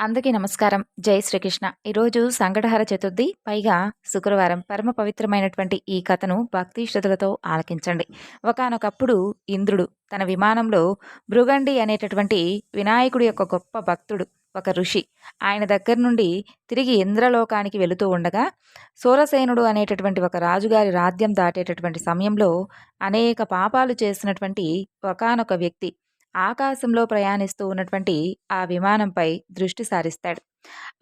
అందరికీ నమస్కారం. జై శ్రీకృష్ణ. ఈరోజు సంకటహర చతుర్థి పైగా శుక్రవారం. పరమ పవిత్రమైనటువంటి ఈ కథను భక్తి శ్రద్ధలతో ఆలకించండి. ఒకానొకప్పుడు ఇంద్రుడు తన విమానంలో భృగండి అనేటటువంటి వినాయకుడి యొక్క గొప్ప భక్తుడు ఒక ఋషి. ఆయన దగ్గర నుండి తిరిగి ఇంద్రలోకానికి వెళుతూ ఉండగా సూరసేనుడు అనేటటువంటి ఒక రాజుగారి రాజ్యం దాటేటటువంటి సమయంలో అనేక పాపాలు చేసినటువంటి ఒకానొక వ్యక్తి ఆకాశంలో ప్రయాణిస్తూ ఉన్నటువంటి ఆ విమానంపై దృష్టి సారిస్తాడు.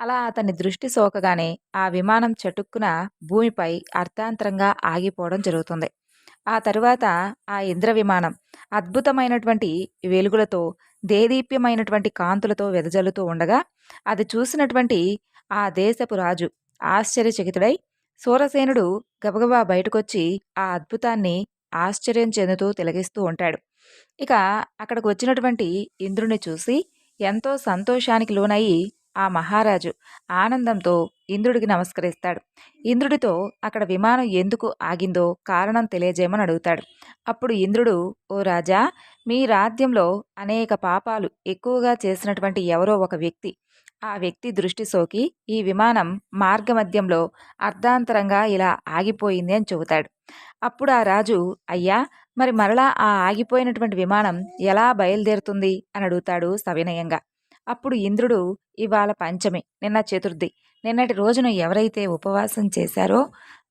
అలా అతని దృష్టి సోకగానే ఆ విమానం చటుక్కున భూమిపై అర్థాంతరంగా ఆగిపోవడం జరుగుతుంది. ఆ తరువాత ఆ ఇంద్ర విమానం అద్భుతమైనటువంటి వెలుగులతో దేదీప్యమైనటువంటి కాంతులతో వెదజల్లుతూ ఉండగా అది చూసినటువంటి ఆ దేశపు రాజు ఆశ్చర్యచకితుడై సూరసేనుడు గబగబా బయటకొచ్చి ఆ అద్భుతాన్ని ఆశ్చర్యం చెందుతూ తిలగిస్తూ ఉంటాడు. ఇక అక్కడికి వచ్చినటువంటి ఇంద్రుని చూసి ఎంతో సంతోషానికి లోనయ్యి ఆ మహారాజు ఆనందంతో ఇంద్రుడికి నమస్కరిస్తాడు. ఇంద్రుడితో అక్కడ విమానం ఎందుకు ఆగిందో కారణం తెలియజేయమని అడుగుతాడు. అప్పుడు ఇంద్రుడు ఓ రాజా మీ రాజ్యంలో అనేక పాపాలు ఎక్కువగా చేసినటువంటి ఎవరో ఒక వ్యక్తి. ఆ వ్యక్తి దృష్టి సోకి ఈ విమానం మార్గమధ్యంలో అర్ధాంతరంగా ఇలా ఆగిపోయింది అని చెబుతాడు. అప్పుడు ఆ రాజు అయ్యా మరి మరలా ఆ ఆగిపోయినటువంటి విమానం ఎలా బయలుదేరుతుంది అని అడుగుతాడు సవినయంగా. అప్పుడు ఇంద్రుడు ఇవాళ పంచమి నిన్న చతుర్థి నిన్నటి రోజున ఎవరైతే ఉపవాసం చేశారో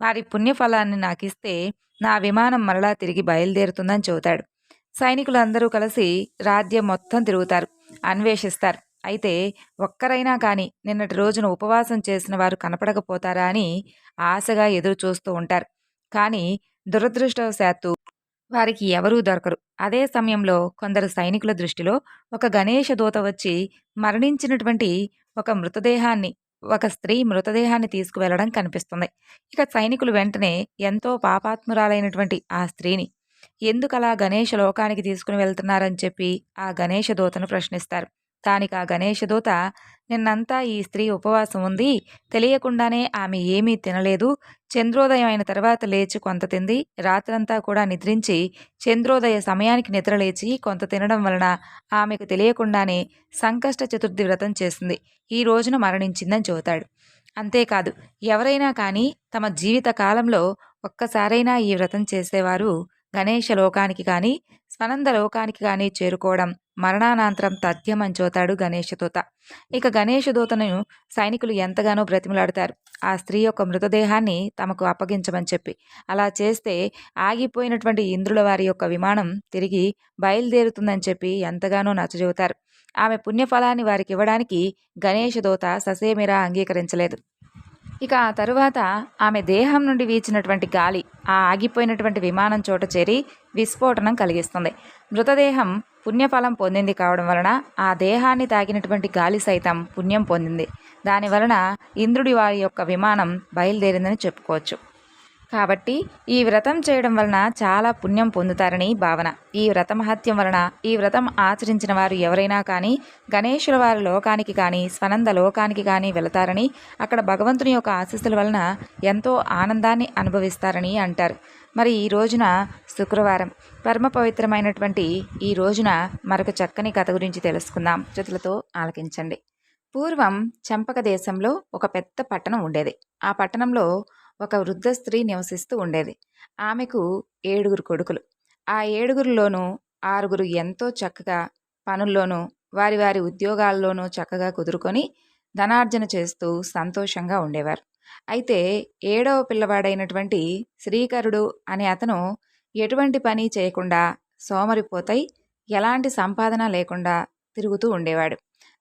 వారి పుణ్యఫలాన్ని నాకిస్తే నా విమానం మరలా తిరిగి బయలుదేరుతుందని చెబుతాడు. సైనికులందరూ కలిసి రాజ్యం మొత్తం తిరుగుతారు అన్వేషిస్తారు. అయితే ఒక్కరైనా కానీ నిన్నటి రోజున ఉపవాసం చేసిన వారు కనపడకపోతారా అని ఆశగా ఎదురు చూస్తూ ఉంటారు. కానీ దురదృష్టవశాత్తు వారికి ఎవరూ దొరకరు. అదే సమయంలో కొందరు సైనికుల దృష్టిలో ఒక గణేష దూత వచ్చి మరణించినటువంటి ఒక మృతదేహాన్ని ఒక స్త్రీ మృతదేహాన్ని తీసుకువెళ్ళడం కనిపిస్తుంది. ఇక సైనికులు వెంటనే ఎంతో పాపాత్మురాలైనటువంటి ఆ స్త్రీని ఎందుకలా గణేష లోకానికి తీసుకుని వెళ్తున్నారని చెప్పి ఆ గణేష దూతను ప్రశ్నిస్తారు. దానికి ఆ గణేషదూత నిన్నంతా ఈ స్త్రీ ఉపవాసం ఉంది. తెలియకుండానే ఆమె ఏమీ తినలేదు. చంద్రోదయం అయిన తర్వాత లేచి కొంత తింది. రాత్రంతా కూడా నిద్రించి చంద్రోదయ సమయానికి నిద్రలేచి కొంత తినడం వలన ఆమెకు తెలియకుండానే సంకష్ట చతుర్థి వ్రతం చేసింది. ఈ రోజున మరణించిందని చెబుతాడు. అంతేకాదు ఎవరైనా కానీ తమ జీవిత కాలంలో ఒక్కసారైనా ఈ వ్రతం చేసేవారు గణేష లోకానికి కానీ స్వనంద లోకానికి కానీ చేరుకోవడం మరణానంతరం తథ్యమని చోతాడు గణేషదూత ఇక గణేషదూతను సైనికులు ఎంతగానో బ్రతిమలాడతారు. ఆ స్త్రీ యొక్క మృతదేహాన్ని తమకు అప్పగించమని చెప్పి. అలా చేస్తే ఆగిపోయినటువంటి ఇంద్రుల వారి యొక్క విమానం తిరిగి బయలుదేరుతుందని చెప్పి ఎంతగానో నచ్చజెబుతారు. ఆమె పుణ్యఫలాన్ని వారికి ఇవ్వడానికి గణేషదూత ససేమిరా అంగీకరించలేదు. ఇక ఆ తరువాత ఆమె దేహం నుండి వీచినటువంటి గాలి ఆ ఆగిపోయినటువంటి విమానం చోట చేరి విస్ఫోటనం కలిగిస్తుంది. మృతదేహం పుణ్యఫలం పొందింది కావడం వలన ఆ దేహాన్ని తాకినటువంటి గాలి సైతం పుణ్యం పొందింది. దాని వలన ఇంద్రుడి వారి యొక్క విమానం బయలుదేరిందని చెప్పుకోవచ్చు. కాబట్టి ఈ వ్రతం చేయడం వలన చాలా పుణ్యం పొందుతారని భావన. ఈ వ్రత మహత్యం వలన ఈ వ్రతం ఆచరించిన వారు ఎవరైనా కానీ గణేశుల వారి లోకానికి కానీ స్వనంద లోకానికి కానీ వెళతారని అక్కడ భగవంతుని యొక్క ఆశీస్సుల వలన ఎంతో ఆనందాన్ని అనుభవిస్తారని అంటారు. మరి ఈ రోజున శుక్రవారం పరమ పవిత్రమైనటువంటి ఈ రోజున మరొక చక్కని కథ గురించి తెలుసుకుందాం. జతులతో ఆలకించండి. పూర్వం చంపక దేశంలో ఒక పెద్ద పట్టణం ఉండేది. ఆ పట్టణంలో ఒక వృద్ధ స్త్రీ నివసిస్తూ ఉండేది. ఆమెకు ఏడుగురు కొడుకులు. ఆ ఏడుగురిలోనూ ఆరుగురు ఎంతో చక్కగా పనుల్లోనూ వారి వారి ఉద్యోగాల్లోనూ చక్కగా కుదురుకొని ధనార్జన చేస్తూ సంతోషంగా ఉండేవారు. అయితే ఏడవ పిల్లవాడైనటువంటి శ్రీకరుడు అనే అతను ఎటువంటి పని చేయకుండా సోమరిపోతై ఎలాంటి సంపాదన లేకుండా తిరుగుతూ ఉండేవాడు.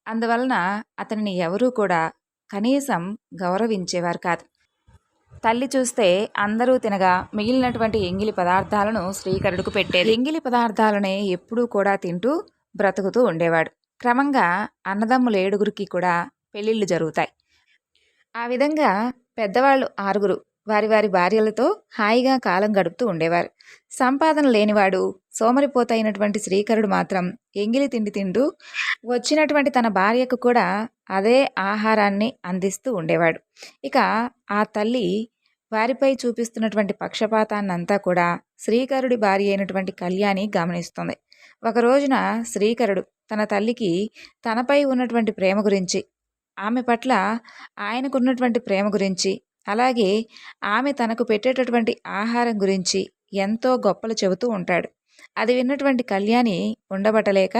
అందువలన అతనిని ఎవరూ కూడా కనీసం గౌరవించేవారు కాదు. తల్లి చూస్తే అందరూ తినగా మిగిలినటువంటి ఎంగిలి పదార్థాలను శ్రీకరుడుకు పెట్టేది. ఎంగిలి పదార్థాలనే ఎప్పుడూ కూడా తింటూ బ్రతుకుతూ ఉండేవాడు. క్రమంగా అన్నదమ్ములు ఏడుగురికి కూడా పెళ్ళిళ్ళు జరుగుతాయి. ఆ విధంగా పెద్దవాళ్ళు ఆరుగురు వారి వారి భార్యలతో హాయిగా కాలం గడుపుతూ ఉండేవారు. సంపాదన లేనివాడు సోమరిపోతైనటువంటి శ్రీకరుడు మాత్రం ఎంగిలి తిండి తింటూ వచ్చినటువంటి తన భార్యకు కూడా అదే ఆహారాన్ని అందిస్తూ ఉండేవాడు. ఇక ఆ తల్లి వారిపై చూపిస్తున్నటువంటి పక్షపాతాన్నంతా కూడా శ్రీకరుడి భార్య అయినటువంటి కళ్యాణి గమనిస్తుంది. ఒక రోజున శ్రీకరుడు తన తల్లికి తనపై ఉన్నటువంటి ప్రేమ గురించి ఆమె పట్ల ఆయనకున్నటువంటి ప్రేమ గురించి అలాగే ఆమె తనకు పెట్టేటటువంటి ఆహారం గురించి ఎంతో గొప్పలు చెబుతూ ఉంటాడు. అది విన్నటువంటి కళ్యాణి ఉండబట్టలేక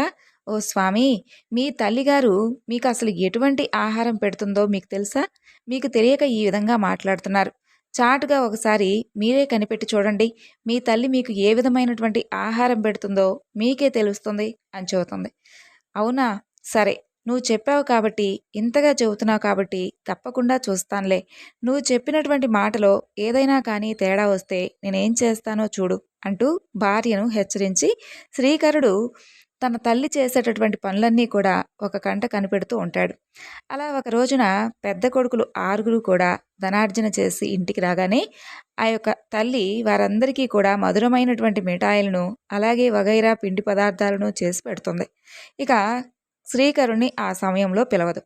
ఓ స్వామి మీ తల్లిగారు మీకు అసలు ఎటువంటి ఆహారం పెడుతుందో మీకు తెలుసా? మీకు తెలియక ఈ విధంగా మాట్లాడుతున్నారు. చాటుగా ఒకసారి మీరే కనిపెట్టి చూడండి మీ తల్లి మీకు ఏ విధమైనటువంటి ఆహారం పెడుతుందో మీకే తెలుస్తుంది అని చెబుతుంది. అవునా? సరే నువ్వు చెప్పావు కాబట్టి ఇంతగా చెబుతున్నావు కాబట్టి తప్పకుండా చూస్తానులే. నువ్వు చెప్పినటువంటి మాటలో ఏదైనా కానీ తేడా వస్తే నేనేం చేస్తానో చూడు అంటూ భార్యను హెచ్చరించి శ్రీకరుడు తన తల్లి చేసేటటువంటి పనులన్నీ కూడా ఒక కంట కనిపెడుతూ ఉంటాడు. అలా ఒక రోజున పెద్ద కొడుకులు ఆరుగురు కూడా ధనార్జన చేసి ఇంటికి రాగానే ఆ యొక్క తల్లి వారందరికీ కూడా మధురమైనటువంటి మిఠాయిలను అలాగే వగైరా పిండి పదార్థాలను చేసి పెడుతుంది. ఇక శ్రీకరుణ్ణి ఆ సమయంలో పిలవదు.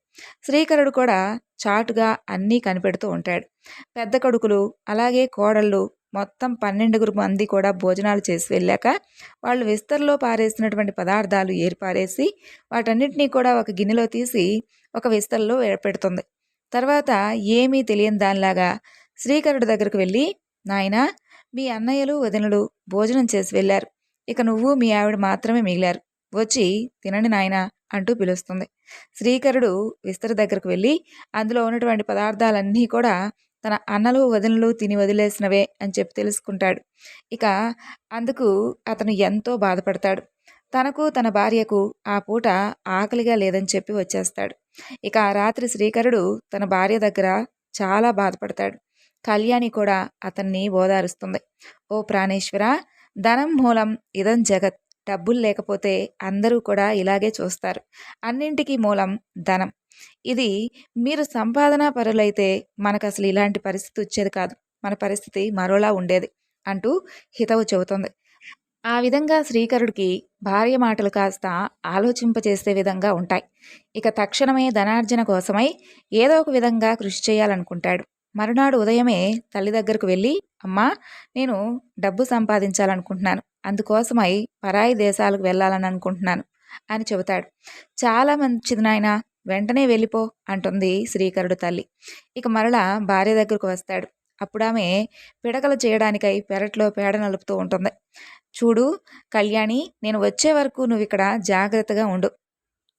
శ్రీకరుడు కూడా చాటుగా అన్నీ కనిపెడుతూ ఉంటాడు. పెద్ద కొడుకులు అలాగే కోడళ్ళు మొత్తం పన్నెండుగురు మంది కూడా భోజనాలు చేసి వెళ్ళాక వాళ్ళు విస్తర్లో పారేసినటువంటి పదార్థాలు ఏర్పారేసి వాటన్నిటినీ కూడా ఒక గిన్నెలో తీసి ఒక విస్తర్లో పెడుతుంది. తర్వాత ఏమీ తెలియని దానిలాగా శ్రీకరుడు దగ్గరకు వెళ్ళి నాయన మీ అన్నయ్యలు వదినలు భోజనం చేసి వెళ్ళారు. ఇక నువ్వు మీ ఆవిడ మాత్రమే మిగిలారు. వచ్చి తినండి నాయన అంటూ పిలుస్తుంది. శ్రీకరుడు విస్తర దగ్గరకు వెళ్ళి అందులో ఉన్నటువంటి పదార్థాలన్నీ కూడా తన అన్నలు వదినలు తిని వదిలేసినవే అని చెప్పి తెలుసుకుంటాడు. ఇక అందుకు అతను ఎంతో బాధపడతాడు. తనకు తన భార్యకు ఆ పూట ఆకలిగా లేదని చెప్పి వచ్చేస్తాడు. ఇక ఆ రాత్రి శ్రీకరుడు తన భార్య దగ్గర చాలా బాధపడతాడు. కళ్యాణి కూడా అతన్ని ఓదారుస్తుంది. ఓ ప్రాణేశ్వర ధనం మూలం ఇదం జగత్ డబ్బులు లేకపోతే అందరూ కూడా ఇలాగే చూస్తారు. అన్నింటికీ మూలం ధనం. ఇది మీరు సంపాదన పరులైతే మనకు అసలు ఇలాంటి పరిస్థితి వచ్చేది కాదు. మన పరిస్థితి మరోలా ఉండేది అంటూ హితవు చెబుతుంది. ఆ విధంగా శ్రీకరుడికి భార్య మాటలు కాస్త ఆలోచింపచేసే విధంగా ఉంటాయి. ఇక తక్షణమే ధనార్జన కోసమై ఏదో ఒక విధంగా కృషి చేయాలనుకుంటాడు. మరునాడు ఉదయమే తల్లి దగ్గరకు వెళ్ళి అమ్మా నేను డబ్బు సంపాదించాలనుకుంటున్నాను. అందుకోసమై పరాయి దేశాలకు వెళ్ళాలని అనుకుంటున్నాను అని చెబుతాడు. చాలా మంచిది నాయన. వెంటనే వెళ్ళిపో అంటుంది శ్రీకరుడు తల్లి. ఇక మరలా భార్య దగ్గరకు వస్తాడు. అప్పుడు ఆమె పిడకలు చేయడానికై పెరట్లో పేడ నలుపుతూ ఉంటుంది. చూడు కళ్యాణి నేను వచ్చే వరకు నువ్వు ఇక్కడ జాగ్రత్తగా ఉండు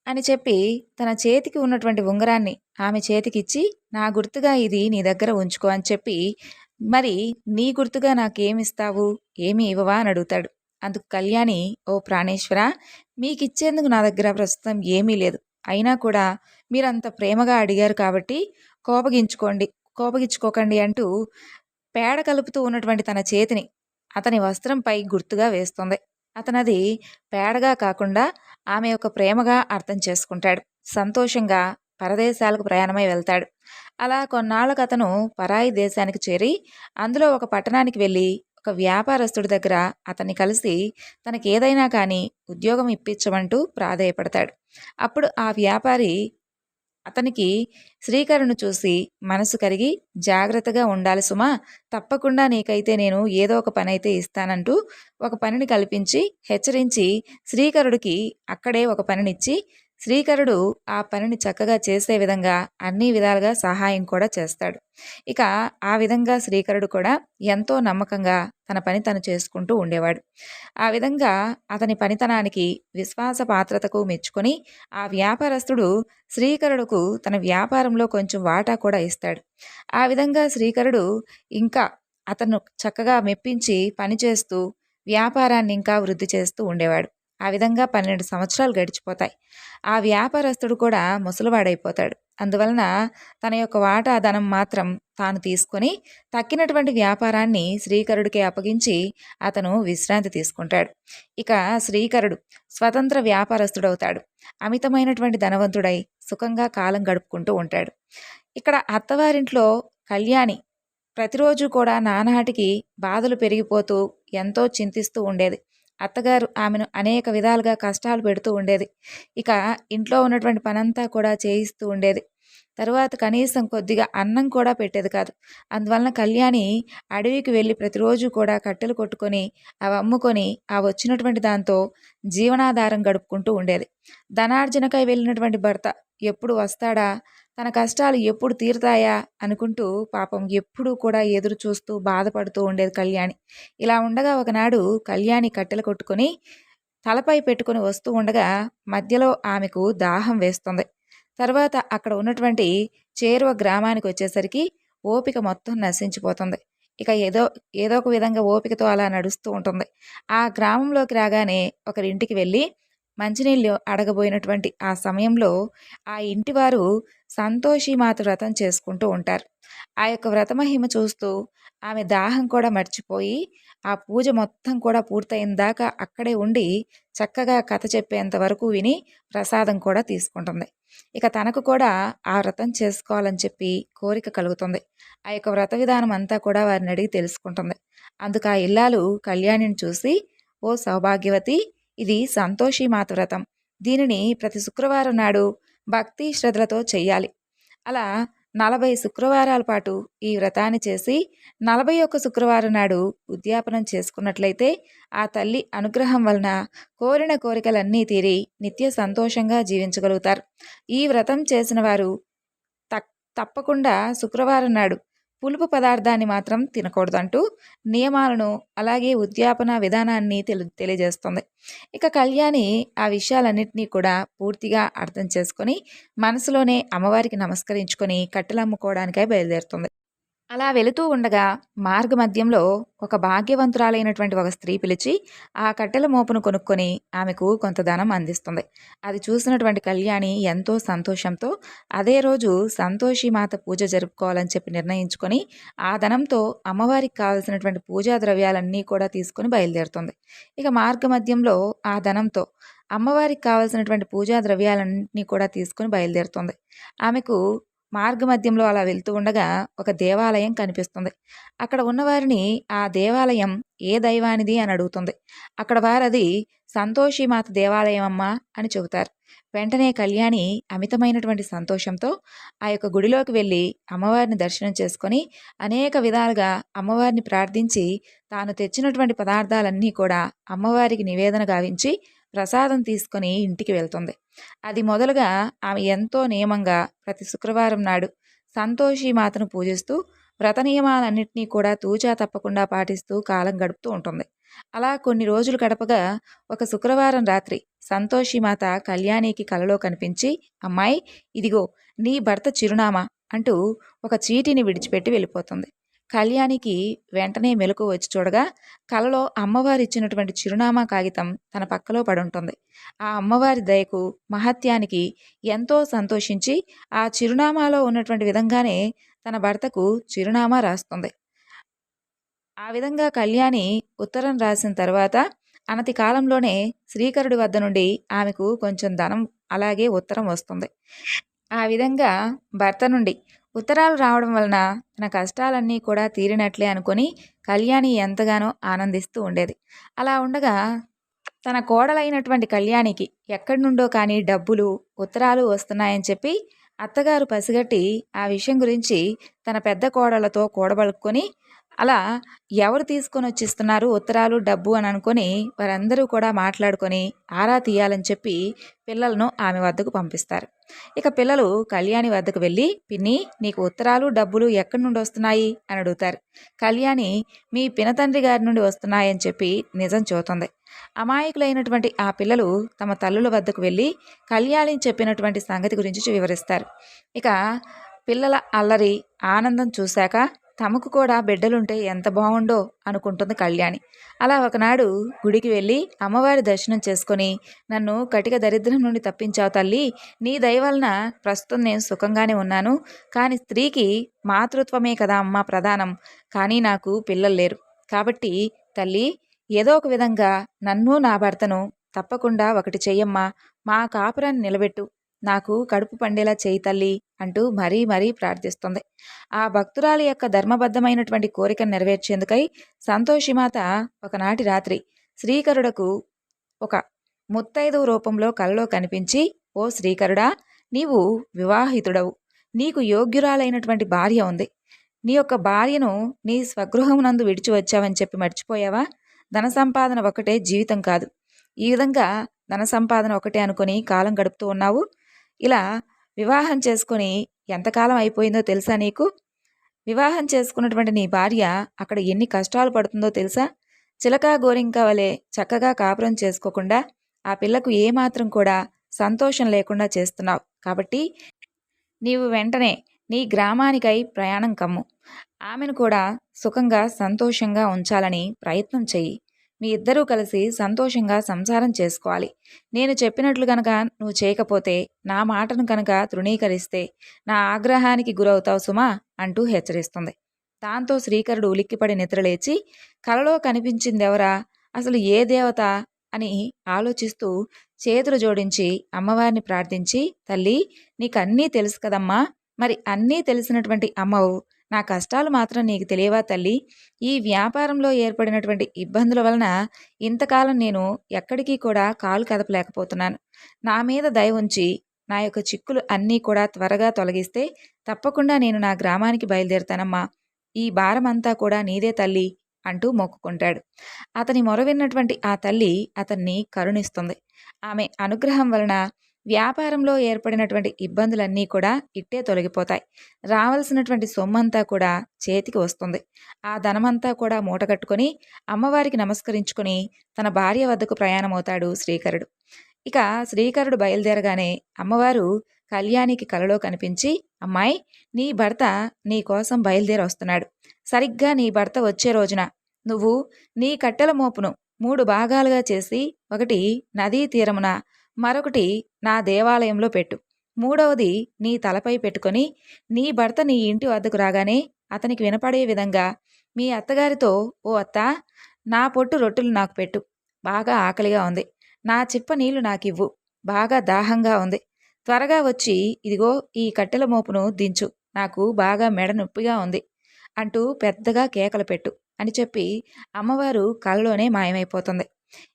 అని చెప్పి తన చేతికి ఉన్నటువంటి ఉంగరాన్ని ఆమె చేతికిచ్చి నా గుర్తుగా ఇది నీ దగ్గర ఉంచుకో అని చెప్పి మరి నీ గుర్తుగా నాకేమిస్తావు? ఏమి ఇవ్వవా అని అడుగుతాడు. అందుకు కళ్యాణి ఓ ప్రాణేశ్వర మీకిచ్చేందుకు నా దగ్గర ప్రస్తుతం ఏమీ లేదు. అయినా కూడా మీరంత ప్రేమగా అడిగారు కాబట్టి కోపగించుకోండి కోపగించుకోకండి అంటూ పేడ కలుపుతూ ఉన్నటువంటి తన చేతిని అతని వస్త్రంపై గుర్తుగా వేస్తుంది. అతనది పేడగా కాకుండా ఆమె యొక్క ప్రేమగా అర్థం చేసుకుంటాడు. సంతోషంగా పరదేశాలకు ప్రయాణమై వెళ్తాడు. అలా కొన్నాళ్ళకు అతను పరాయి దేశానికి చేరి అందులో ఒక పట్టణానికి వెళ్ళి ఒక వ్యాపారస్తుడి దగ్గర అతన్ని కలిసి తనకి ఏదైనా కానీ ఉద్యోగం ఇప్పించమంటూ ప్రాధేయపడతాడు. అప్పుడు ఆ వ్యాపారి అతనికి శ్రీకరును చూసి మనసు కరిగి జాగ్రత్తగా ఉండాలి సుమా తప్పకుండా నీకైతే నేను ఏదో ఒక పని అయితే ఇస్తానంటూ ఒక పనిని కల్పించి హెచ్చరించి శ్రీకరుడికి అక్కడే ఒక పనినిచ్చి శ్రీకరుడు ఆ పనిని చక్కగా చేసే విధంగా అన్ని విధాలుగా సహాయం కూడా చేస్తాడు. ఇక ఆ విధంగా శ్రీకరుడు కూడా ఎంతో నమ్మకంగా తన పని తను చేసుకుంటూ ఉండేవాడు. ఆ విధంగా అతని పనితనానికి విశ్వాస పాత్రతకు మెచ్చుకొని ఆ వ్యాపారస్తుడు శ్రీకరుడుకు తన వ్యాపారంలో కొంచెం వాటా కూడా ఇస్తాడు. ఆ విధంగా శ్రీకరుడు ఇంకా అతను చక్కగా మెప్పించి పనిచేస్తూ వ్యాపారాన్ని ఇంకా వృద్ధి చేస్తూ ఉండేవాడు. ఆ విధంగా పన్నెండు సంవత్సరాలు గడిచిపోతాయి. ఆ వ్యాపారస్తుడు కూడా ముసలివాడైపోతాడు. అందువలన తన యొక్క వాటా ధనం మాత్రం తాను తీసుకొని తక్కినటువంటి వ్యాపారాన్ని శ్రీకరుడికి అప్పగించి అతను విశ్రాంతి తీసుకుంటాడు. ఇక శ్రీకరుడు స్వతంత్ర వ్యాపారస్తుడవుతాడు. అమితమైనటువంటి ధనవంతుడై సుఖంగా కాలం గడుపుకుంటూ ఉంటాడు. ఇక్కడ అత్తవారింట్లో కళ్యాణి ప్రతిరోజు కూడా నానాటికి బాధలు పెరిగిపోతూ ఎంతో చింతిస్తూ ఉండేది. అత్తగారు ఆమెను అనేక విధాలుగా కష్టాలు పెడుతూ ఉండేది. ఇక ఇంట్లో ఉన్నటువంటి పనంతా కూడా చేయిస్తూ ఉండేది. తరువాత కనీసం కొద్దిగా అన్నం కూడా పెట్టేది కాదు. అందువలన కళ్యాణి అడవికి వెళ్ళి ప్రతిరోజు కూడా కట్టెలు కొట్టుకొని అవి అమ్ముకొని ఆ వచ్చినటువంటి దాంతో జీవనాధారం గడుపుకుంటూ ఉండేది. ధనార్జనకై వెళ్ళినటువంటి భర్త ఎప్పుడు వస్తాడా? తన కష్టాలు ఎప్పుడు తీరుతాయా అనుకుంటూ పాపం ఎప్పుడూ కూడా ఎదురు చూస్తూ బాధపడుతూ ఉండేది కళ్యాణి. ఇలా ఉండగా ఒకనాడు కళ్యాణి కట్టెలు కొట్టుకొని తలపై పెట్టుకుని వస్తూ ఉండగా మధ్యలో ఆమెకు దాహం వేస్తుంది. తర్వాత అక్కడ ఉన్నటువంటి చేరువ గ్రామానికి వచ్చేసరికి ఓపిక మొత్తం నశించిపోతుంది. ఇక ఏదో ఏదో ఒక విధంగా ఓపికతో అలా నడుస్తూ ఉంటుంది. ఆ గ్రామంలోకి రాగానే ఒకరింటికి వెళ్ళి మంచినీళ్ళు అడగబోయినటువంటి ఆ సమయంలో ఆ ఇంటివారు సంతోషి సంతోషిమాత వ్రతం చేసుకుంటూ ఉంటారు. ఆ యొక్క వ్రతమహిమ చూస్తూ ఆమె దాహం కూడా మర్చిపోయి ఆ పూజ మొత్తం కూడా పూర్తయిన దాకా అక్కడే ఉండి చక్కగా కథ చెప్పేంత వరకు విని ప్రసాదం కూడా తీసుకుంటుంది. ఇక తనకు కూడా ఆ వ్రతం చేసుకోవాలని చెప్పి కోరిక కలుగుతుంది. ఆ యొక్క వ్రత విధానం అంతా కూడా వారిని అడిగి తెలుసుకుంటుంది. అందుకు ఆ ఇల్లాలు కళ్యాణిని చూసి ఓ సౌభాగ్యవతి ఇది సంతోషి మాత వ్రతం దీనిని ప్రతి శుక్రవారం నాడు భక్తి శ్రద్ధలతో చెయ్యాలి. అలా నలభై శుక్రవారాల పాటు ఈ వ్రతాన్ని చేసి నలభై ఒక్క శుక్రవారం నాడు ఉద్యాపనం చేసుకున్నట్లయితే ఆ తల్లి అనుగ్రహం వలన కోరిన కోరికలన్నీ తీరి నిత్య సంతోషంగా జీవించగలుగుతారు. ఈ వ్రతం చేసిన వారు తప్పకుండా శుక్రవారం నాడు పులుపు పదార్థాన్ని మాత్రం తినకూడదంటూ నియమాలను అలాగే ఉద్యాపన విధానాన్ని తెలి తెలియజేస్తుంది. ఇక కళ్యాణి ఆ విషయాలన్నింటినీ కూడా పూర్తిగా అర్థం చేసుకొని మనసులోనే అమ్మవారికి నమస్కరించుకొని కట్టెలు అమ్ముకోవడానికై బయలుదేరుతుంది. అలా వెళుతూ ఉండగా మార్గ మధ్యంలో ఒక భాగ్యవంతురాలైనటువంటి ఒక స్త్రీ పిలిచి ఆ కట్టెల మోపును కొనుక్కొని ఆమెకు కొంత ధనం అందిస్తుంది. అది చూసినటువంటి కళ్యాణి ఎంతో సంతోషంతో అదే రోజు సంతోషి మాత పూజ జరుపుకోవాలని చెప్పి నిర్ణయించుకొని ఆ ధనంతో అమ్మవారికి కావలసినటువంటి పూజా ద్రవ్యాలన్నీ కూడా తీసుకొని బయలుదేరుతుంది. ఇక మార్గ మధ్యంలో ఆ ధనంతో అమ్మవారికి కావలసినటువంటి పూజా ద్రవ్యాలన్నీ కూడా తీసుకొని బయలుదేరుతుంది. ఆమెకు మార్గమధ్యంలో అలా వెళ్తూ ఉండగా ఒక దేవాలయం కనిపిస్తుంది. అక్కడ ఉన్నవారిని ఆ దేవాలయం ఏ దైవానిది? అని అడుగుతుంది. అక్కడ వారది సంతోషిమాత దేవాలయం అమ్మా అని చెబుతారు. వెంటనే కళ్యాణి అమితమైనటువంటి సంతోషంతో ఆ యొక్క గుడిలోకి వెళ్ళి అమ్మవారిని దర్శనం చేసుకొని అనేక విధాలుగా అమ్మవారిని ప్రార్థించి తాను తెచ్చినటువంటి పదార్థాలన్నీ కూడా అమ్మవారికి నివేదన గావించి ప్రసాదం తీసుకొని ఇంటికి వెళ్తుంది. అది మొదలుగా ఆమె ఎంతో నియమంగా ప్రతి శుక్రవారం నాడు సంతోషి మాతను పూజిస్తూ వ్రత నియమాలన్నింటినీ కూడా తూచా తప్పకుండా పాటిస్తూ కాలం గడుపుతూ ఉంటుంది. అలా కొన్ని రోజులు గడపగా ఒక శుక్రవారం రాత్రి సంతోషి మాత కళ్యాణికి కలలో కనిపించి అమ్మాయి ఇదిగో నీ భర్త చిరునామా అంటూ ఒక చీటిని విడిచిపెట్టి వెళ్ళిపోతుంది. కళ్యాణికి వెంటనే మెలకు వచ్చి చూడగా కలలో అమ్మవారు ఇచ్చినటువంటి చిరునామా కాగితం తన పక్కలో పడుంటుంది. ఆ అమ్మవారి దయకు మహత్యానికి ఎంతో సంతోషించి ఆ చిరునామాలో ఉన్నటువంటి విధంగానే తన భర్తకు చిరునామా రాస్తుంది. ఆ విధంగా కళ్యాణి ఉత్తరం రాసిన తర్వాత అనతి కాలంలోనే శ్రీకరుడి వద్ద నుండి ఆమెకు కొంచెం ధనం అలాగే ఉత్తరం వస్తుంది. ఆ విధంగా భర్త నుండి ఉత్తరాలు రావడం వలన తన కష్టాలన్నీ కూడా తీరినట్లే అనుకొని కళ్యాణి ఎంతగానో ఆనందిస్తూ ఉండేది. అలా ఉండగా తన కోడలైనటువంటి కళ్యాణికి ఎక్కడి నుండో కానీ డబ్బులు ఉత్తరాలు వస్తున్నాయని చెప్పి అత్తగారు పసిగట్టి ఆ విషయం గురించి తన పెద్ద కోడలతో కూడబలుక్కొని అలా ఎవరు తీసుకొని వచ్చిస్తున్నారు ఉత్తరాలు డబ్బు అని అనుకొని వారందరూ కూడా మాట్లాడుకొని ఆరా తీయాలని చెప్పి పిల్లలను ఆమె వద్దకు పంపిస్తారు. ఇక పిల్లలు కళ్యాణి వద్దకు వెళ్ళి పిన్ని నీకు ఉత్తరాలు డబ్బులు ఎక్కడి నుండి వస్తున్నాయి? అని అడుగుతారు. కళ్యాణి మీ పినతండ్రి గారి నుండి వస్తున్నాయని చెప్పి నిజం చూతుంది అమాయకులైనటువంటి ఆ పిల్లలు తమ తల్లుల వద్దకు వెళ్ళి కళ్యాణి చెప్పినటువంటి సంగతి గురించి వివరిస్తారు. ఇక పిల్లల అల్లరి ఆనందం చూశాక తమకు కూడా బిడ్డలుంటే ఎంత బాగుండో అనుకుంటుంది కళ్యాణి. అలా ఒకనాడు గుడికి వెళ్ళి అమ్మవారి దర్శనం చేసుకొని నన్ను కటిక దరిద్రం నుండి తప్పించావు తల్లి నీ దయవలన ప్రస్తుతం నేను సుఖంగానే ఉన్నాను కానీ స్త్రీకి మాతృత్వమే కదా అమ్మ ప్రధానం కానీ నాకు పిల్లలు లేరు. కాబట్టి తల్లి ఏదో ఒక విధంగా నన్ను నా భర్తను తప్పకుండా ఒకటి చెయ్యమ్మా మా కాపురాన్ని నిలబెట్టు నాకు కడుపు పండేలా చేయి తల్లి అంటూ మరీ మరీ ప్రార్థిస్తుంది. ఆ భక్తురాలి యొక్క ధర్మబద్ధమైనటువంటి కోరికను నెరవేర్చేందుకై సంతోషిమాత ఒకనాటి రాత్రి శ్రీకరుడకు ఒక ముత్తైదు రూపంలో కలలో కనిపించి ఓ శ్రీకరుడా నీవు వివాహితుడవు. నీకు యోగ్యురాలైనటువంటి భార్య ఉంది. నీ యొక్క భార్యను నీ స్వగృహమునందు విడిచి వచ్చావని చెప్పి మర్చిపోయావా? ధన సంపాదన ఒకటే జీవితం కాదు. ఈ విధంగా ధన సంపాదన ఒకటే అనుకొని కాలం గడుపుతూ ఉన్నావు. ఇలా వివాహం చేసుకొని ఎంతకాలం అయిపోయిందో తెలుసా నీకు? వివాహం చేసుకున్నటువంటి నీ భార్య అక్కడ ఎన్ని కష్టాలు పడుతుందో తెలుసా? చిలక గోరింక వలె చక్కగా కాపురం చేసుకోకుండా ఆ పిల్లకు ఏమాత్రం కూడా సంతోషం లేకుండా చేస్తున్నావు. కాబట్టి నీవు వెంటనే నీ గ్రామానికై ప్రయాణం కమ్ము. ఆమెను కూడా సుఖంగా సంతోషంగా ఉంచాలని ప్రయత్నం చెయ్యి. మీ ఇద్దరూ కలిసి సంతోషంగా సంసారం చేసుకోవాలి. నేను చెప్పినట్లు కనుక నువ్వు చేయకపోతే నా మాటను కనుక తృణీకరిస్తే నా ఆగ్రహానికి గురవుతావు సుమా అంటూ హెచ్చరిస్తుంది. దాంతో శ్రీకరుడు ఉలిక్కిపడి నిద్రలేచి కలలో కనిపించిందెవరా? అసలు ఏ దేవత? అని ఆలోచిస్తూ చేతులు జోడించి అమ్మవారిని ప్రార్థించి తల్లి నీకన్నీ తెలుసు కదమ్మా. మరి అన్నీ తెలిసినటువంటి అమ్మవు నా కష్టాలు మాత్రం నీకు తెలియవా తల్లి? ఈ వ్యాపారంలో ఏర్పడినటువంటి ఇబ్బందుల వలన ఇంతకాలం నేను ఎక్కడికి కూడా కాలు కదపలేకపోతున్నాను. నా మీద దయ ఉంచి నా యొక్క చిక్కులు అన్నీ కూడా త్వరగా తొలగిస్తే తప్పకుండా నేను నా గ్రామానికి బయలుదేరుతానమ్మా. ఈ భారమంతా కూడా నీదే తల్లి అంటూ మొక్కుకుంటాడు. అతని మొర విన్నటువంటి ఆ తల్లి అతన్ని కరుణిస్తుంది. ఆమె అనుగ్రహం వలన వ్యాపారంలో ఏర్పడినటువంటి ఇబ్బందులన్నీ కూడా ఇట్టే తొలగిపోతాయి. రావాల్సినటువంటి సొమ్మంతా కూడా చేతికి వస్తుంది. ఆ ధనమంతా కూడా మూటగట్టుకొని అమ్మవారికి నమస్కరించుకొని తన భార్య వద్దకు ప్రయాణమవుతాడు శ్రీకరుడు. ఇక శ్రీకరుడు బయలుదేరగానే అమ్మవారు కళ్యాణికి కలలో కనిపించి అమ్మాయి నీ భర్త నీ కోసం బయలుదేరి వస్తున్నాడు. సరిగ్గా నీ భర్త వచ్చే రోజున నువ్వు నీ కట్టెల మోపును మూడు భాగాలుగా చేసి ఒకటి నదీ తీరమున మరొకటి నా దేవాలయంలో పెట్టు. మూడవది నీ తలపై పెట్టుకొని నీ భర్త నీ ఇంటి వద్దకు రాగానే అతనికి వినపడే విధంగా మీ అత్తగారితో ఓ అత్త నా పొట్టు రొట్టెలు నాకు పెట్టు. బాగా ఆకలిగా ఉంది. నా చిప్ప నీళ్ళు నాకివ్వు. బాగా దాహంగా ఉంది. త్వరగా వచ్చి ఇదిగో ఈ కట్టెల మోపును దించు. నాకు బాగా మెడ నొప్పిగా ఉంది అంటూ పెద్దగా కేకలు పెట్టు అని చెప్పి అమ్మవారు కలలోనే మాయమైపోతుంది.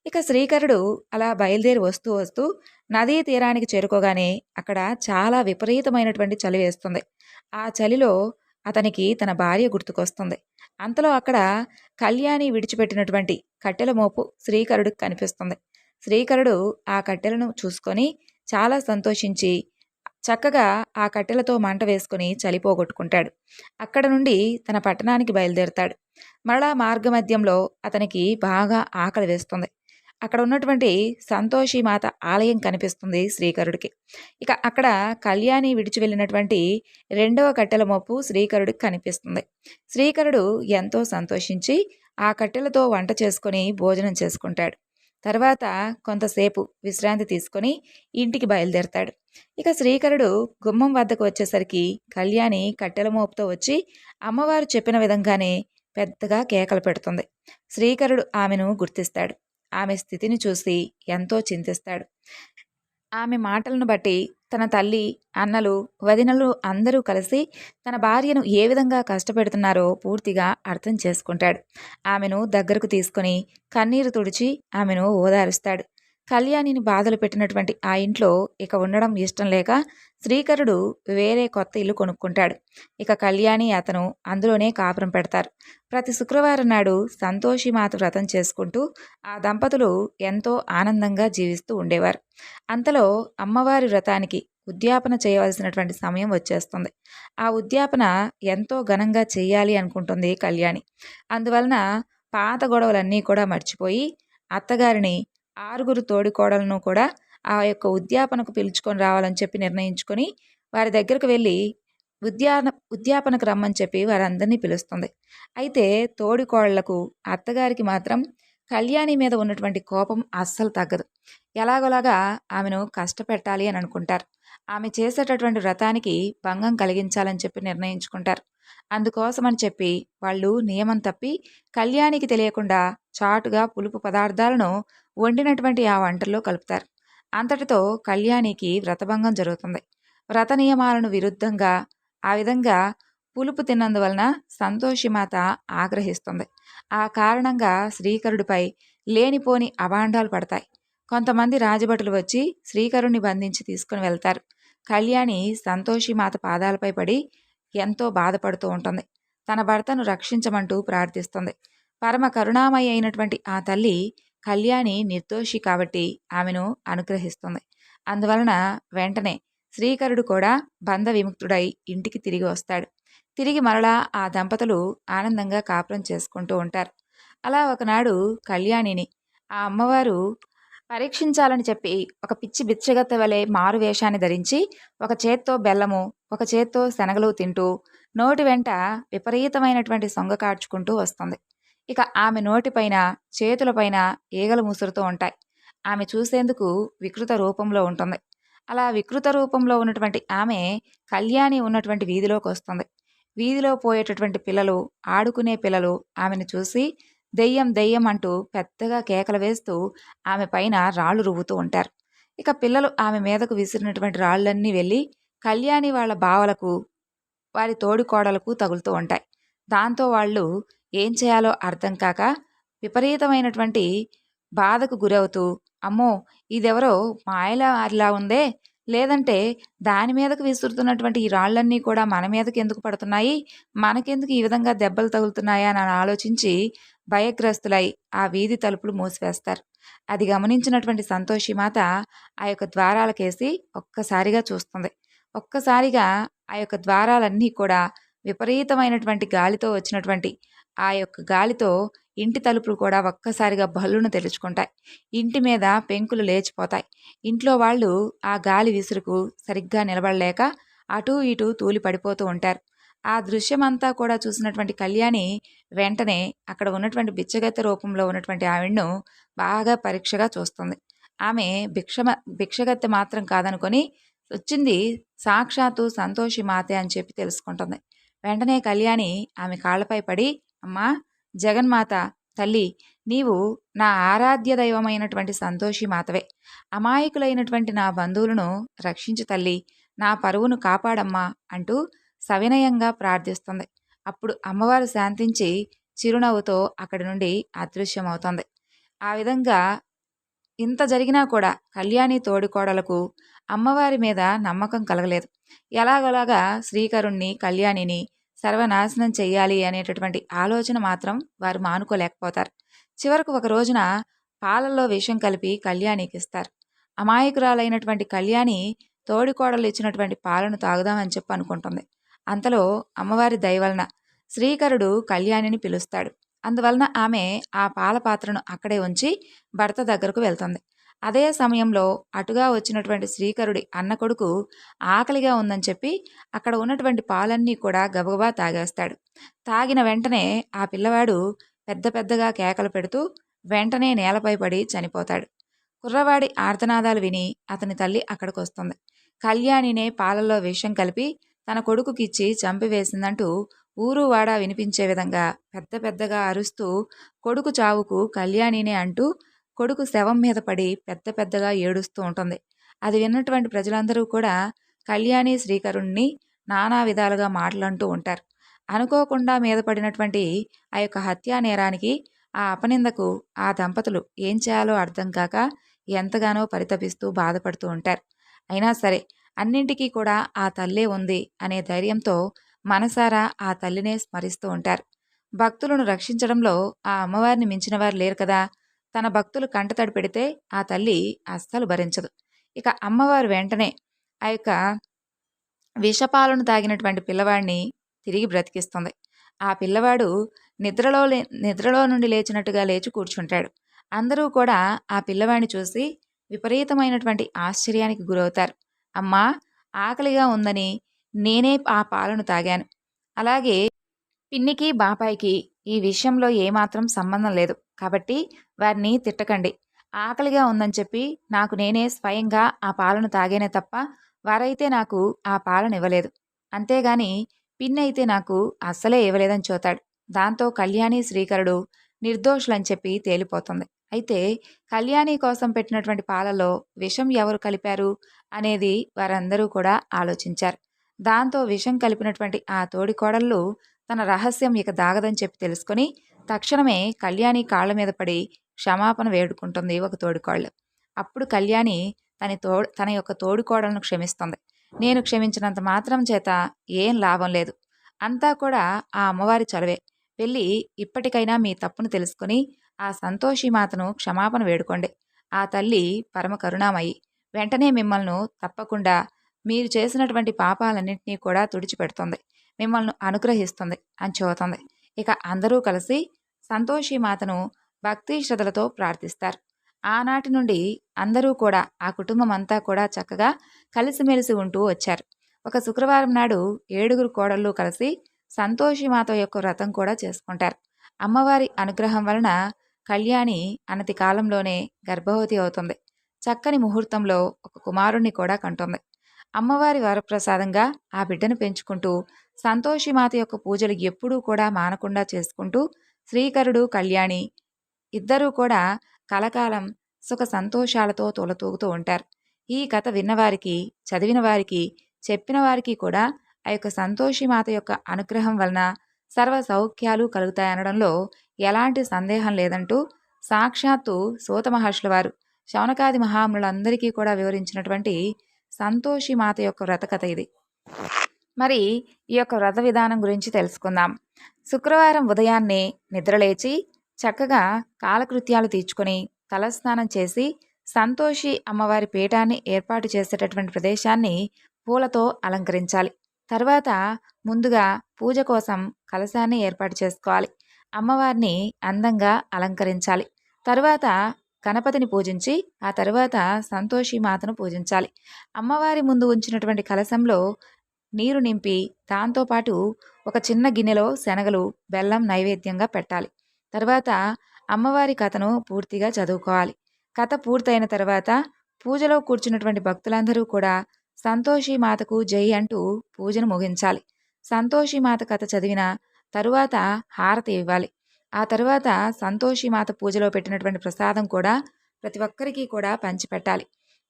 ఇక శ్రీకరుడు అలా బయలుదేరి వస్తూ వస్తూ నదీ తీరానికి చేరుకోగానే అక్కడ చాలా విపరీతమైనటువంటి చలి వేస్తుంది. ఆ చలిలో అతనికి తన భార్య గుర్తుకొస్తుంది. అంతలో అక్కడ కళ్యాణి విడిచిపెట్టినటువంటి కట్టెల మోపు శ్రీకరుడికి కనిపిస్తుంది. శ్రీకరుడు ఆ కట్టెలను చూసుకొని చాలా సంతోషించి చక్కగా ఆ కట్టెలతో మంట వేసుకుని చలిపోగొట్టుకుంటాడు అక్కడ నుండి తన పట్టణానికి బయలుదేరుతాడు. మరలా మార్గమధ్యంలో అతనికి బాగా ఆకలి వేస్తుంది. అక్కడ ఉన్నటువంటి సంతోషిమాత ఆలయం కనిపిస్తుంది శ్రీకరుడికి. ఇక అక్కడ కళ్యాణి విడిచి వెళ్ళినటువంటి రెండవ కట్టెల మోపు శ్రీకరుడికి కనిపిస్తుంది. శ్రీకరుడు ఎంతో సంతోషించి ఆ కట్టెలతో వంట చేసుకొని భోజనం చేసుకుంటాడు. తర్వాత కొంతసేపు విశ్రాంతి తీసుకొని ఇంటికి బయలుదేరతాడు. ఇక శ్రీకరుడు గుమ్మం వద్దకు వచ్చేసరికి కళ్యాణి కట్టెల మోపుతో వచ్చి అమ్మవారు చెప్పిన విధంగానే పెద్దగా కేకలు పెడుతుంది. శ్రీకరుడు ఆమెను గుర్తిస్తాడు. ఆమె స్థితిని చూసి ఎంతో చింతిస్తాడు. ఆమె మాటలను బట్టి తన తల్లి అన్నలు వదినలు అందరూ కలిసి తన భార్యను ఏ విధంగా కష్టపెడుతున్నారో పూర్తిగా అర్థం చేసుకుంటాడు. ఆమెను దగ్గరకు తీసుకొని కన్నీరు తుడిచి ఆమెను ఓదారుస్తాడు. కళ్యాణిని బాధలు పెట్టినటువంటి ఆ ఇంట్లో ఇక ఉండడం ఇష్టం లేక శ్రీకరుడు వేరే కొత్త ఇల్లు కొనుక్కుంటాడు. ఇక కళ్యాణి అతను అందులోనే కాపురం పెడతారు. ప్రతి శుక్రవారం నాడు సంతోషి మాత వ్రతం చేసుకుంటూ ఆ దంపతులు ఎంతో ఆనందంగా జీవిస్తూ ఉండేవారు. అంతలో అమ్మవారి వ్రతానికి ఉద్యాపన చేయవలసినటువంటి సమయం వచ్చేస్తుంది. ఆ ఉద్యాపన ఎంతో ఘనంగా చేయాలి అనుకుంటుంది కళ్యాణి. అందువలన పాత గొడవలన్నీ కూడా మర్చిపోయి అత్తగారిని ఆరుగురు తోడికోడలను కూడా ఆ యొక్క ఉద్యాపనకు పిలుచుకొని రావాలని చెప్పి నిర్ణయించుకొని వారి దగ్గరకు వెళ్ళి ఉద్యాన ఉద్యాపనకు రమ్మని చెప్పి వారందరినీ పిలుస్తుంది. అయితే తోడికోళ్ళకు అత్తగారికి మాత్రం కళ్యాణి మీద ఉన్నటువంటి కోపం అస్సలు తగ్గదు. ఎలాగోలాగా ఆమెను కష్టపెట్టాలి అని అనుకుంటారు. ఆమె చేసేటటువంటి వ్రతానికి భంగం కలిగించాలని చెప్పి నిర్ణయించుకుంటారు. అందుకోసమని చెప్పి వాళ్ళు నియమం తప్పి కళ్యాణికి తెలియకుండా చాటుగా పులుపు పదార్థాలను వండినటువంటి ఆ వంటల్లో కలుపుతారు. అంతటితో కళ్యాణికి వ్రతభంగం జరుగుతుంది. వ్రత నియమాలను విరుద్ధంగా ఆ విధంగా పులుపు తిన్నందువలన సంతోషిమాత ఆగ్రహిస్తుంది. ఆ కారణంగా శ్రీకరుడిపై లేనిపోని అభాండాలు పడతాయి. కొంతమంది రాజభటులు వచ్చి శ్రీకరుణ్ణి బంధించి తీసుకుని వెళ్తారు. కళ్యాణి సంతోషిమాత పాదాలపై పడి ఎంతో బాధపడుతూ ఉంటుంది. తన భర్తను రక్షించమంటూ ప్రార్థిస్తుంది. పరమ కరుణామయి అయినటువంటి ఆ తల్లి కళ్యాణి నిర్దోషి కాబట్టి ఆమెను అనుగ్రహిస్తుంది. అందువలన వెంటనే శ్రీకరుడు కూడా బంధ విముక్తుడై ఇంటికి తిరిగి వస్తాడు. తిరిగి మరలా ఆ దంపతులు ఆనందంగా కాపురం చేసుకుంటూ ఉంటారు. అలా ఒకనాడు కళ్యాణిని ఆ అమ్మవారు పరీక్షించాలని చెప్పి ఒక పిచ్చి బిచ్చగత్త వలె మారు వేషాన్ని ధరించి ఒక చేత్తో బెల్లము ఒక చేత్తో శనగలు తింటూ నోటి వెంట విపరీతమైనటువంటి సొంగ కార్చుకుంటూ వస్తుంది. ఇక ఆమె నోటిపైన చేతులపైన ఈగలు ముసురుతూ ఉంటాయి. ఆమె చూసేందుకు వికృత రూపంలో ఉంటుంది. అలా వికృత రూపంలో ఉన్నటువంటి ఆమె కళ్యాణి ఉన్నటువంటి వీధిలోకి వస్తుంది. వీధిలో పోయేటటువంటి పిల్లలు ఆడుకునే పిల్లలు ఆమెను చూసి దెయ్యం దెయ్యం అంటూ పెద్దగా కేకలు వేస్తూ ఆమె పైన రాళ్ళు రువ్వుతూ ఉంటారు. ఇక పిల్లలు ఆమె మీదకు విసిరినటువంటి రాళ్ళన్నీ వెళ్ళి కళ్యాణి వాళ్ళ బావలకు వారి తోడికోడలకు తగులుతూ ఉంటాయి. దాంతో వాళ్ళు ఏం చేయాలో అర్థం కాక విపరీతమైనటువంటి బాధకు గురవుతూ అమ్మో ఇదెవరో మాయలా అలా ఉందే? లేదంటే దాని మీదకు విసురుతున్నటువంటి ఈ రాళ్ళన్నీ కూడా మన మీదకి ఎందుకు పడుతున్నాయి? మనకెందుకు ఈ విధంగా దెబ్బలు తగులుతున్నాయా? అని ఆలోచించి భయగ్రస్తులై ఆ వీధి తలుపులు మూసివేస్తారు. అది గమనించినటువంటి సంతోషి మాత ఆ యొక్క ద్వారాలకేసి ఒక్కసారిగా చూస్తుంది. ఒక్కసారిగా ఆ యొక్క ద్వారాలన్నీ కూడా విపరీతమైనటువంటి గాలితో వచ్చినటువంటి ఆ యొక్క గాలితో ఇంటి తలుపులు కూడా ఒక్కసారిగా బల్లును తెరుచుకుంటాయి. ఇంటి మీద పెంకులు లేచిపోతాయి. ఇంట్లో వాళ్ళు ఆ గాలి విసురుకు సరిగ్గా నిలబడలేక అటూ ఇటూ తూలి పడిపోతూ ఉంటారు. ఆ దృశ్యమంతా కూడా చూసినటువంటి కళ్యాణి వెంటనే అక్కడ ఉన్నటువంటి బిచ్చగత రూపంలో ఉన్నటువంటి ఆవిడను బాగా పరీక్షగా చూస్తుంది. ఆమె భిక్షమ భిక్షగత్తె మాత్రం కాదనుకొని వచ్చింది సాక్షాత్తు సంతోషి మాతే అని చెప్పి తెలుసుకుంటుంది. వెంటనే కళ్యాణి ఆమె కాళ్ళపై పడి అమ్మా జగన్మాత తల్లి నీవు నా ఆరాధ్య దైవమైనటువంటి సంతోషి మాతవే. అమాయకులైనటువంటి నా బంధువులను రక్షించు తల్లి నా పరువును కాపాడమ్మా అంటూ సవినయంగా ప్రార్థిస్తుంది. అప్పుడు అమ్మవారు శాంతించి చిరునవ్వుతో అక్కడి నుండి అదృశ్యమవుతుంది. ఆ విధంగా ఇంత జరిగినా కూడా కళ్యాణి తోడికోడలకు అమ్మవారి మీద నమ్మకం కలగలేదు. ఎలాగోలాగా శ్రీకరుణ్ణి కళ్యాణిని సర్వనాశనం చెయ్యాలి అనేటటువంటి ఆలోచన మాత్రం వారు మానుకోలేకపోతారు. చివరకు ఒక రోజున పాలల్లో విషం కలిపి కళ్యాణికి ఇస్తారు. అమాయకురాలైనటువంటి కళ్యాణి తోడికోడలు ఇచ్చినటువంటి పాలను తాగుదామని చెప్పి అనుకుంటుంది. అంతలో అమ్మవారి దయవలన శ్రీకరుడు కళ్యాణిని పిలుస్తాడు. అందువలన ఆమె ఆ పాల పాత్రను అక్కడే ఉంచి భర్త దగ్గరకు వెళ్తుంది. అదే సమయంలో అటుగా వచ్చినటువంటి శ్రీకరుడి అన్న కొడుకు ఆకలిగా ఉందని చెప్పి అక్కడ ఉన్నటువంటి పాలన్నీ కూడా గబగబా తాగేస్తాడు. తాగిన వెంటనే ఆ పిల్లవాడు పెద్ద పెద్దగా కేకలు పెడుతూ వెంటనే నేలపై పడి చనిపోతాడు. కుర్రవాడి ఆర్తనాదాలు విని అతని తల్లి అక్కడికి వస్తుంది కళ్యాణినే పాలల్లో విషం కలిపి తన కొడుకుకిచ్చి చంపివేసిందంటూ ఊరు వాడా వినిపించే విధంగా పెద్ద పెద్దగా అరుస్తూ కొడుకు చావుకు కళ్యాణినే అంటూ కొడుకు శవం మీద పడి పెద్ద పెద్దగా ఏడుస్తూ ఉంటుంది. అది విన్నటువంటి ప్రజలందరూ కూడా కళ్యాణి శ్రీకరుణ్ణి నానా విధాలుగా మాటలంటూ ఉంటారు. అనుకోకుండా మీద పడినటువంటి ఆ యొక్క హత్యా నేరానికి ఆ అపనిందకు ఆ దంపతులు ఏం చేయాలో అర్థం కాక ఎంతగానో పరితపిస్తూ బాధపడుతూ ఉంటారు. అయినా సరే అన్నింటికీ కూడా ఆ తల్లే ఉంది అనే ధైర్యంతో మనసారా ఆ తల్లినే స్మరిస్తూ ఉంటారు. భక్తులను రక్షించడంలో ఆ అమ్మవారిని మించిన వారు లేరు కదా. తన భక్తులు కంటతడి పెడితే ఆ తల్లి అస్సలు భరించదు. ఇక అమ్మవారు వెంటనే ఆ యొక్క విషపాలను తాగినటువంటి పిల్లవాడిని తిరిగి బ్రతికిస్తుంది. ఆ పిల్లవాడు నిద్రలో నిద్రలో నుండి లేచినట్టుగా లేచి కూర్చుంటాడు. అందరూ కూడా ఆ పిల్లవాడిని చూసి విపరీతమైనటువంటి ఆశ్చర్యానికి గురవుతారు. అమ్మా ఆకలిగా ఉందని నేనే ఆ పాలను తాగాను. అలాగే పిన్నికి బాపాయికి ఈ విషయంలో ఏమాత్రం సంబంధం లేదు. కాబట్టి వారిని తిట్టకండి. ఆకలిగా ఉందని చెప్పి నాకు నేనే స్వయంగా ఆ పాలను తాగేనే తప్ప వారైతే నాకు ఆ పాలను ఇవ్వలేదు. అంతేగాని పిన్నైతే నాకు అస్సలే ఇవ్వలేదని చూతాడు. దాంతో కళ్యాణి శ్రీకరుడు నిర్దోషులని చెప్పి తేలిపోతుంది. అయితే కళ్యాణి కోసం పెట్టినటువంటి పాలలో విషం ఎవరు కలిపారు? అనేది వారందరూ కూడా ఆలోచించారు. దాంతో విషం కలిపినటువంటి ఆ తోడికోడళ్ళు తన రహస్యం ఇక దాగదని చెప్పి తెలుసుకొని తక్షణమే కళ్యాణి కాళ్ళ మీద పడి క్షమాపణ వేడుకుంటుంది ఒక తోడికోళ్ళు అప్పుడు కళ్యాణి తన తో తన యొక్క తోడికోడలను క్షమిస్తుంది. నేను క్షమించినంత మాత్రం చేత ఏం లాభం లేదు. అంతా కూడా ఆ అమ్మవారి చలవే వెళ్ళి ఇప్పటికైనా మీ తప్పును తెలుసుకుని ఆ సంతోషి మాతను క్షమాపణ వేడుకోండి. ఆ తల్లి పరమ కరుణామయి. వెంటనే మిమ్మల్ని తప్పకుండా మీరు చేసినటువంటి పాపాలన్నింటినీ కూడా తుడిచిపెడుతుంది. మిమ్మల్ని అనుగ్రహిస్తుంది అని చెబుతుంది. ఇక అందరూ కలిసి సంతోషి మాతను భక్తి శ్రద్ధలతో ప్రార్థిస్తారు. ఆనాటి నుండి అందరూ కూడా ఆ కుటుంబం అంతా కూడా చక్కగా కలిసిమెలిసి ఉంటూ వచ్చారు. ఒక శుక్రవారం నాడు ఏడుగురు కోడళ్ళు కలిసి సంతోషి మాత యొక్క వ్రతం కూడా చేసుకుంటారు. అమ్మవారి అనుగ్రహం వలన కళ్యాణి అనతి కాలంలోనే గర్భవతి అవుతుంది. చక్కని ముహూర్తంలో ఒక కుమారుణ్ణి కూడా కంటుంది. అమ్మవారి వరప్రసాదంగా ఆ బిడ్డను పెంచుకుంటూ సంతోషి మాత యొక్క పూజలు ఎప్పుడూ కూడా మానకుండా చేసుకుంటూ శ్రీకరుడు కళ్యాణి ఇద్దరూ కూడా కలకాలం సుఖ సంతోషాలతో తొలతూగుతూ ఉంటారు. ఈ కథ విన్నవారికి చదివిన వారికి చెప్పిన వారికి కూడా ఆ యొక్క సంతోషి మాత యొక్క అనుగ్రహం వలన సర్వ సౌఖ్యాలు కలుగుతాయనడంలో ఎలాంటి సందేహం లేదంటూ సాక్షాత్తు సూత మహర్షుల వారు శౌనకాది మహాములందరికీ కూడా వివరించినటువంటి సంతోషి మాత యొక్క వ్రతకథ ఇది. మరి ఈ యొక్క వ్రత విధానం గురించి తెలుసుకుందాం. శుక్రవారం ఉదయాన్నే నిద్రలేచి చక్కగా కాలకృత్యాలు తీర్చుకొని తలస్నానం చేసి సంతోషి అమ్మవారి పీఠాన్ని ఏర్పాటు చేసేటటువంటి ప్రదేశాన్ని పూలతో అలంకరించాలి. తర్వాత ముందుగా పూజ కోసం కలశాన్ని ఏర్పాటు చేసుకోవాలి. అమ్మవారిని అందంగా అలంకరించాలి. తర్వాత గణపతిని పూజించి ఆ తరువాత సంతోషి మాతను పూజించాలి. అమ్మవారి ముందు ఉంచినటువంటి కలశంలో నీరు నింపి దాంతోపాటు ఒక చిన్న గిన్నెలో శనగలు బెల్లం నైవేద్యంగా పెట్టాలి. తర్వాత అమ్మవారి కథను పూర్తిగా చదువుకోవాలి. కథ పూర్తయిన తర్వాత పూజలో కూర్చున్నటువంటి భక్తులందరూ కూడా సంతోషి మాతకు జై అంటూ పూజను ముగించాలి. సంతోషి మాత కథ చదివిన తరువాత హారతి ఇవ్వాలి. ఆ తర్వాత సంతోషి మాత పూజలో పెట్టినటువంటి ప్రసాదం కూడా ప్రతి ఒక్కరికి కూడా పంచిపెట్టాలి.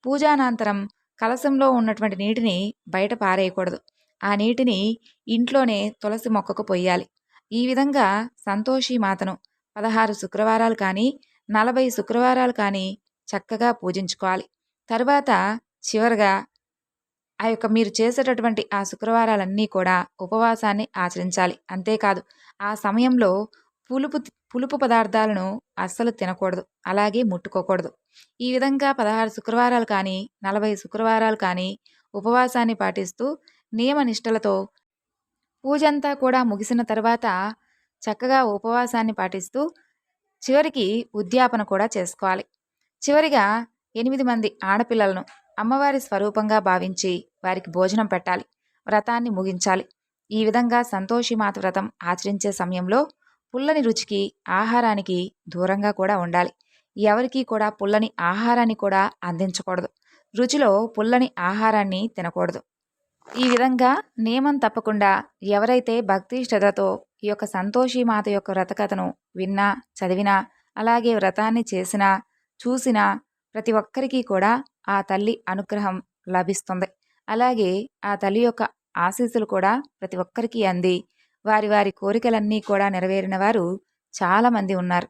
పూజానంతరం కలశంలో ఉన్నటువంటి నీటిని బయట పారేయకూడదు. ఆ నీటిని ఇంట్లోనే తులసి మొక్కకు పొయ్యాలి. ఈ విధంగా సంతోషి మాతను పదహారు శుక్రవారాలు కానీ నలభై శుక్రవారాలు కానీ చక్కగా పూజించుకోవాలి. తర్వాత చివరగా ఆ యొక్క మీరు చేసేటటువంటి ఆ శుక్రవారాలన్నీ కూడా ఉపవాసాన్ని ఆచరించాలి. అంతేకాదు ఆ సమయంలో పులుపు పులుపు పదార్థాలను అస్సలు తినకూడదు. అలాగే ముట్టుకోకూడదు. ఈ విధంగా పదహారు శుక్రవారాలు కానీ నలభై శుక్రవారాలు కానీ ఉపవాసాన్ని పాటిస్తూ నియమనిష్టలతో పూజంతా కూడా ముగిసిన తర్వాత చక్కగా ఉపవాసాన్ని పాటిస్తూ చివరికి ఉద్యాపన కూడా చేసుకోవాలి. చివరిగా ఎనిమిది మంది ఆడపిల్లలను అమ్మవారి స్వరూపంగా భావించి వారికి భోజనం పెట్టాలి. వ్రతాన్ని ముగించాలి. ఈ విధంగా సంతోషి మాత వ్రతం ఆచరించే సమయంలో పుల్లని రుచికి ఆహారానికి దూరంగా కూడా ఉండాలి. ఎవరికీ కూడా పుల్లని ఆహారాన్ని కూడా అందించకూడదు. రుచిలో పుల్లని ఆహారాన్ని తినకూడదు. ఈ విధంగా నియమం తప్పకుండా ఎవరైతే భక్తి శ్రద్ధతో ఈ యొక్క సంతోషి మాత యొక్క వ్రతకథను విన్నా చదివినా అలాగే వ్రతాన్ని చేసినా చూసినా ప్రతి ఒక్కరికి కూడా ఆ తల్లి అనుగ్రహం లభిస్తుంది. అలాగే ఆ తల్లి యొక్క ఆశీస్సులు కూడా ప్రతి ఒక్కరికి అంది వారి వారి కోరికలన్నీ కూడా నెరవేరిన వారు చాలామంది ఉన్నారు.